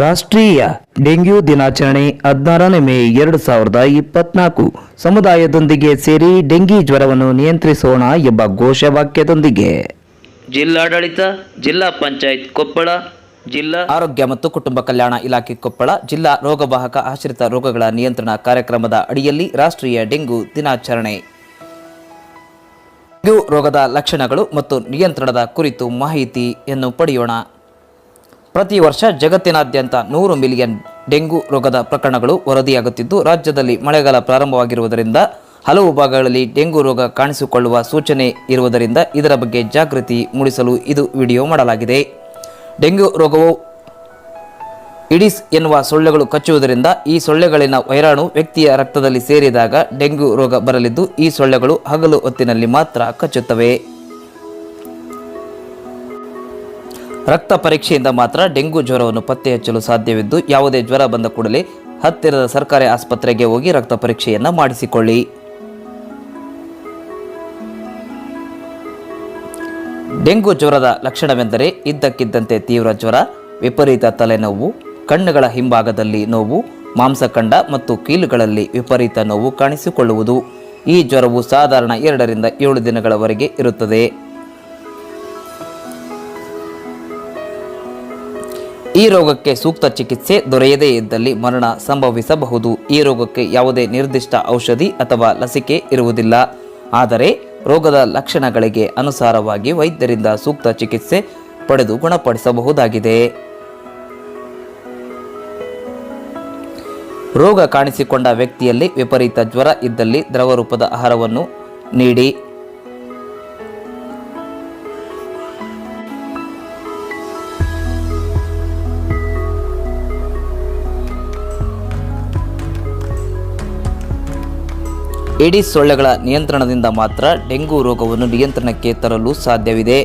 ರಾಷ್ಟ್ರೀಯ ಡೆಂಗ್ಯೂ ದಿನಾಚರಣೆ ಹದಿನಾರನೇ ಮೇ ಎರಡು ಸಾವಿರದ ಇಪ್ಪತ್ನಾಲ್ಕು. ಸಮುದಾಯದೊಂದಿಗೆ ಸೇರಿ ಡೆಂಗಿ ಜ್ವರವನ್ನು ನಿಯಂತ್ರಿಸೋಣ ಎಂಬ ಘೋಷವಾಕ್ಯದೊಂದಿಗೆ ಜಿಲ್ಲಾಡಳಿತ ಜಿಲ್ಲಾ ಪಂಚಾಯತ್ ಕೊಪ್ಪಳ ಜಿಲ್ಲಾ ಆರೋಗ್ಯ ಮತ್ತು ಕುಟುಂಬ ಕಲ್ಯಾಣ ಇಲಾಖೆ ಕೊಪ್ಪಳ ಜಿಲ್ಲಾ ರೋಗವಾಹಕ ಆಶ್ರಿತ ರೋಗಗಳ ನಿಯಂತ್ರಣ ಕಾರ್ಯಕ್ರಮದ ಅಡಿಯಲ್ಲಿ ರಾಷ್ಟ್ರೀಯ ಡೆಂಗು ದಿನಾಚರಣೆ. ಡೆಂಗ್ಯೂ ರೋಗದ ಲಕ್ಷಣಗಳು ಮತ್ತು ನಿಯಂತ್ರಣದ ಕುರಿತು ಮಾಹಿತಿಯನ್ನು ಪಡೆಯೋಣ. ಪ್ರತಿ ವರ್ಷ ಜಗತ್ತಿನಾದ್ಯಂತ ನೂರು ಮಿಲಿಯನ್ ಡೆಂಗು ರೋಗದ ಪ್ರಕರಣಗಳು ವರದಿಯಾಗುತ್ತಿದ್ದು, ರಾಜ್ಯದಲ್ಲಿ ಮಳೆಗಾಲ ಪ್ರಾರಂಭವಾಗಿರುವುದರಿಂದ ಹಲವು ಭಾಗಗಳಲ್ಲಿ ಡೆಂಗು ರೋಗ ಕಾಣಿಸಿಕೊಳ್ಳುವ ಸೂಚನೆ ಇರುವುದರಿಂದ ಇದರ ಬಗ್ಗೆ ಜಾಗೃತಿ ಮೂಡಿಸಲು ಇದು ವಿಡಿಯೋ ಮಾಡಲಾಗಿದೆ. ಡೆಂಗ್ಯೂ ರೋಗವು ಇಡಿಸ್ ಎನ್ನುವ ಸೊಳ್ಳೆಗಳು ಕಚ್ಚುವುದರಿಂದ ಈ ಸೊಳ್ಳೆಗಳಿನ ವೈರಾಣು ವ್ಯಕ್ತಿಯ ರಕ್ತದಲ್ಲಿ ಸೇರಿದಾಗ ಡೆಂಗ್ಯೂ ರೋಗ ಬರಲಿದ್ದು, ಈ ಸೊಳ್ಳೆಗಳು ಹಗಲು ಹೊತ್ತಿನಲ್ಲಿ ಮಾತ್ರ ಕಚ್ಚುತ್ತವೆ. ರಕ್ತ ಪರೀಕ್ಷೆಯಿಂದ ಮಾತ್ರ ಡೆಂಗು ಜ್ವರವನ್ನು ಪತ್ತೆ ಹಚ್ಚಲು ಸಾಧ್ಯವಿದ್ದು ಯಾವುದೇ ಜ್ವರ ಬಂದ ಕೂಡಲೇ ಹತ್ತಿರದ ಸರ್ಕಾರಿ ಆಸ್ಪತ್ರೆಗೆ ಹೋಗಿ ರಕ್ತ ಪರೀಕ್ಷೆಯನ್ನು ಮಾಡಿಸಿಕೊಳ್ಳಿ. ಡೆಂಗು ಜ್ವರದ ಲಕ್ಷಣವೆಂದರೆ ಇದ್ದಕ್ಕಿದ್ದಂತೆ ತೀವ್ರ ಜ್ವರ, ವಿಪರೀತ ತಲೆನೋವು, ಕಣ್ಣುಗಳ ಹಿಂಭಾಗದಲ್ಲಿ ನೋವು, ಮಾಂಸಖಂಡ ಮತ್ತು ಕೀಲುಗಳಲ್ಲಿ ವಿಪರೀತ ನೋವು ಕಾಣಿಸಿಕೊಳ್ಳುವುದು. ಈ ಜ್ವರವು ಸಾಧಾರಣ ಎರಡರಿಂದ ಏಳು ದಿನಗಳವರೆಗೆ ಇರುತ್ತದೆ. ಈ ರೋಗಕ್ಕೆ ಸೂಕ್ತ ಚಿಕಿತ್ಸೆ ದೊರೆಯದೇ ಇದ್ದಲ್ಲಿ ಮರಣ ಸಂಭವಿಸಬಹುದು. ಈ ರೋಗಕ್ಕೆ ಯಾವುದೇ ನಿರ್ದಿಷ್ಟ ಔಷಧಿ ಅಥವಾ ಲಸಿಕೆ ಇರುವುದಿಲ್ಲ. ಆದರೆ ರೋಗದ ಲಕ್ಷಣಗಳಿಗೆ ಅನುಸಾರವಾಗಿ ವೈದ್ಯರಿಂದ ಸೂಕ್ತ ಚಿಕಿತ್ಸೆ ಪಡೆದು ಗುಣಪಡಿಸಬಹುದಾಗಿದೆ. ರೋಗ ಕಾಣಿಸಿಕೊಂಡ ವ್ಯಕ್ತಿಯಲ್ಲಿ ವಿಪರೀತ ಜ್ವರ ಇದ್ದಲ್ಲಿ ದ್ರವ ರೂಪದ ಆಹಾರವನ್ನು ನೀಡಿ. ಏಡಿಸ್ ಸೊಳ್ಳೆಗಳ ನಿಯಂತ್ರಣದಿಂದ ಮಾತ್ರ ಡೆಂಗು ರೋಗವನ್ನು ನಿಯಂತ್ರಣಕ್ಕೆ ತರಲು ಸಾಧ್ಯವಿದೆ.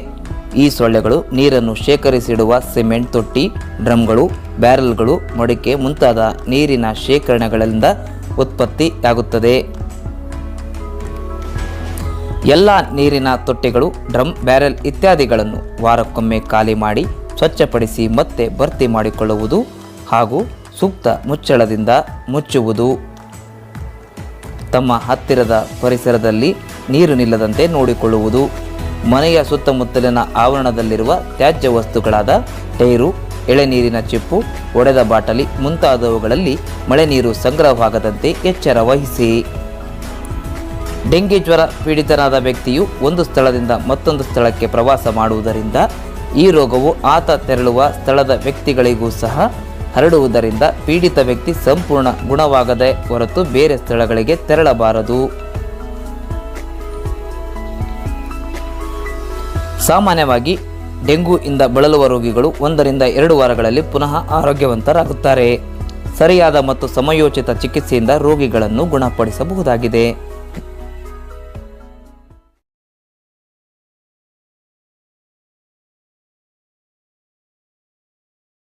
ಈ ಸೊಳ್ಳೆಗಳು ನೀರನ್ನು ಶೇಖರಿಸಿಡುವ ಸಿಮೆಂಟ್ ತೊಟ್ಟಿ, ಡ್ರಮ್ಗಳು, ಬ್ಯಾರಲ್ಗಳು, ಮಡಿಕೆ ಮುಂತಾದ ನೀರಿನ ಶೇಖರಣೆಗಳಿಂದ ಉತ್ಪತ್ತಿಯಾಗುತ್ತದೆ. ಎಲ್ಲ ನೀರಿನ ತೊಟ್ಟಿಗಳು, ಡ್ರಮ್, ಬ್ಯಾರೆಲ್ ಇತ್ಯಾದಿಗಳನ್ನು ವಾರಕ್ಕೊಮ್ಮೆ ಖಾಲಿ ಮಾಡಿ ಸ್ವಚ್ಛಪಡಿಸಿ ಮತ್ತೆ ಭರ್ತಿ ಮಾಡಿಕೊಳ್ಳುವುದು ಹಾಗೂ ಸೂಕ್ತ ಮುಚ್ಚಳದಿಂದ ಮುಚ್ಚುವುದು. ತಮ್ಮ ಹತ್ತಿರದ ಪರಿಸರದಲ್ಲಿ ನೀರು ನಿಲ್ಲದಂತೆ ನೋಡಿಕೊಳ್ಳುವುದು. ಮನೆಯ ಸುತ್ತಮುತ್ತಲಿನ ಆವರಣದಲ್ಲಿರುವ ತ್ಯಾಜ್ಯ ವಸ್ತುಗಳಾದ ಟೈರು ಎಳೆನೀರಿನ ಚಿಪ್ಪು, ಒಡೆದ ಬಾಟಲಿ ಮುಂತಾದವುಗಳಲ್ಲಿ ಮಳೆ ನೀರು ಸಂಗ್ರಹವಾಗದಂತೆ ಎಚ್ಚರ ವಹಿಸಿ. ಡೆಂಗಿ ಜ್ವರ ಪೀಡಿತನಾದ ವ್ಯಕ್ತಿಯು ಒಂದು ಸ್ಥಳದಿಂದ ಮತ್ತೊಂದು ಸ್ಥಳಕ್ಕೆ ಪ್ರವಾಸ ಮಾಡುವುದರಿಂದ ಈ ರೋಗವು ಆತ ತೆರಳುವ ಸ್ಥಳದ ವ್ಯಕ್ತಿಗಳಿಗೂ ಸಹ ಹರಡುವುದರಿಂದ ಪೀಡಿತ ವ್ಯಕ್ತಿ ಸಂಪೂರ್ಣ ಗುಣವಾಗದೆ ಹೊರತು ಬೇರೆ ಸ್ಥಳಗಳಿಗೆ ತೆರಳಬಾರದು. ಸಾಮಾನ್ಯವಾಗಿ ಡೆಂಗು ಇಂದ ಬಳಲುವ ರೋಗಿಗಳು ಒಂದರಿಂದ ಎರಡು ವಾರಗಳಲ್ಲಿ ಪುನಃ ಆರೋಗ್ಯವಂತರಾಗುತ್ತಾರೆ. ಸರಿಯಾದ ಮತ್ತು ಸಮಯೋಚಿತ ಚಿಕಿತ್ಸೆಯಿಂದ ರೋಗಿಗಳನ್ನು ಗುಣಪಡಿಸಬಹುದಾಗಿದೆ.